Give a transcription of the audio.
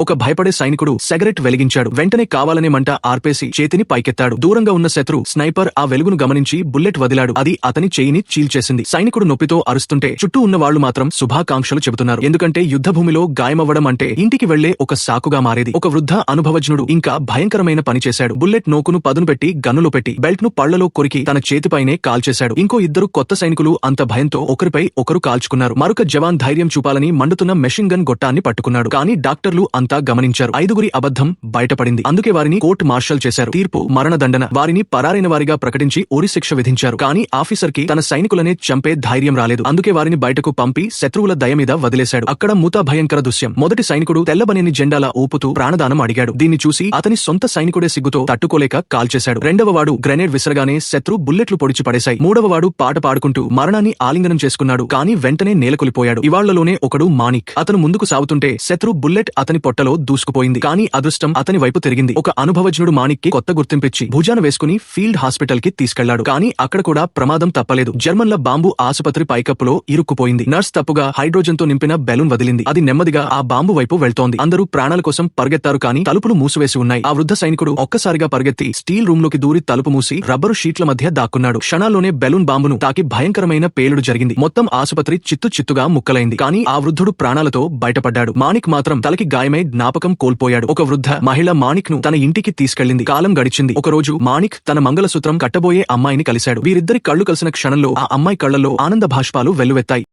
ఒక భయపడే సైనికుడు సెగరెట్ వెలిగించాడు. వెంటనే కావాలనే మంట ఆర్పేసి చేతిని పైకెత్తాడు. దూరంగా ఉన్న శత్రు స్నైపర్ ఆ వెలుగును గమనించి బుల్లెట్ వదిలాడు. అది అతని చేయిని చీల్చేసింది. సైనికుడు నొప్పితో అరుస్తుంటే చుట్టూ ఉన్న వాళ్ళు మాత్రం శుభాకాంక్షలు చెబుతున్నారు. ఎందుకంటే యుద్ధభూమిలో గాయమవ్వడం అంటే ఇంటికి వెళ్ళే ఒక సాకుగా మారేది. ఒక వృద్ధ అనుభవజ్ఞుడు ఇంకా భయంకరమైన పని చేశాడు. బుల్లెట్ నోకును పదును పెట్టి గన్నులో పెట్టి బెల్ట్ను పళ్ళలో కొరికి తన చేతిపైనే కాల్చేశాడు. ఇంకో ఇద్దరు కొత్త సైనికులు అంత భయంతో ఒకరిపై ఒకరు కాల్చుకున్నారు. మరొక జవాన్ ధైర్యం చూపాలని మండుతున్న మెషిన్ గన్ గొట్టాన్ని పట్టుకున్నాడు. కానీ డాక్టర్లు అంత గమనించారు. ఐదుగురి అబద్ధం బయటపడింది. అందుకే వారిని కోర్టు మార్షల్ చేశారు. తీర్పు మరణదండన వారిని పరారైన వారిగా ప్రకటించి ఉరి శిక్ష విధించారు. కానీ ఆఫీసర్కి తన సైనికులనే చంపే ధైర్యం రాలేదు. అందుకే వారిని బయటకు పంపి శత్రువుల దయ మీద వదిలేశాడు. అక్కడ మూత భయంకర దృశ్యం. మొదటి సైనికుడు తెల్లబనేని జెండాల ఊపుతూ ప్రాణదానం అడిగాడు. దీన్ని చూసి అతని సొంత సైనికుడే సిగ్గుతో తట్టుకోలేక కాల్చేశాడు రెండవ వాడు గ్రెనేడ్ విసరగానే శత్రు బుల్లెట్లు పొడిచి పడేశాయి. మూడవ వాడు పాట పాడుకుంటూ మరణాన్ని ఆలింగనం చేసుకున్నాడు. కానీ వెంటనే నేలకొలిపోయాడు. ఇవాళ్ళలోనే ఒకడు మానిక్ అతను ముందుకు సాగుతుంటే శత్రు బుల్లెట్ అతని బుట్టలో దూసుకుపోయింది. కానీ అదృష్టం అతని వైపు తిరిగింది. ఒక అనుభవజ్ఞుడు మాణిక్కి కొత్త గుర్తింపిచ్చి భుజాన వేసుకుని ఫీల్డ్ హాస్పిటల్కి తీసుకెళ్ళాడు. కానీ అక్కడ కూడా ప్రమాదం తప్పలేదు. జర్మన్ల బాంబు ఆసుపత్రి పైకప్పులో ఇరుక్కుపోయింది. నర్స్ తప్పుగా హైడ్రోజన్తో నింపిన బెలూన్ వదిలింది. అది నెమ్మదిగా ఆ బాంబు వైపు వెళ్తోంది. అందరూ ప్రాణాల కోసం పరిగెత్తారు కానీ తలుపులు మూసివేసి ఉన్నాయి. ఆ వృద్ధ సైనికుడు ఒక్కసారిగా పరిగెత్తి స్టీల్ రూమ్లోకి దూరి తలుపు మూసి రబ్బరు షీట్ల మధ్య దాక్కున్నాడు. క్షణాల్లోనే బెలూన్ బాంబును తాకి భయంకరమైన పేలుడు జరిగింది. మొత్తం ఆసుపత్రి చిత్తు చిత్తుగా ముక్కలైంది. కానీ ఆ వృద్ధుడు ప్రాణాలతో బయటపడ్డాడు. మాణిక్ మాత్రం తలకి గాయమై జ్ఞాపకం కోల్పోయాడు. ఒక వృద్ధ మహిళ మాణిక్ను తన ఇంటికి తీసుకెళ్ళింది కాలం గడిచింది. ఒక రోజు మాణిక్ తన మంగళసూత్రం కట్టబోయే అమ్మాయిని కలిశాడు. వీరిద్దరి కళ్ళు కలిసిన క్షణంలో ఆ అమ్మాయి కళ్ళలో ఆనంద భాష్పాలు వెల్లువెత్తాయి.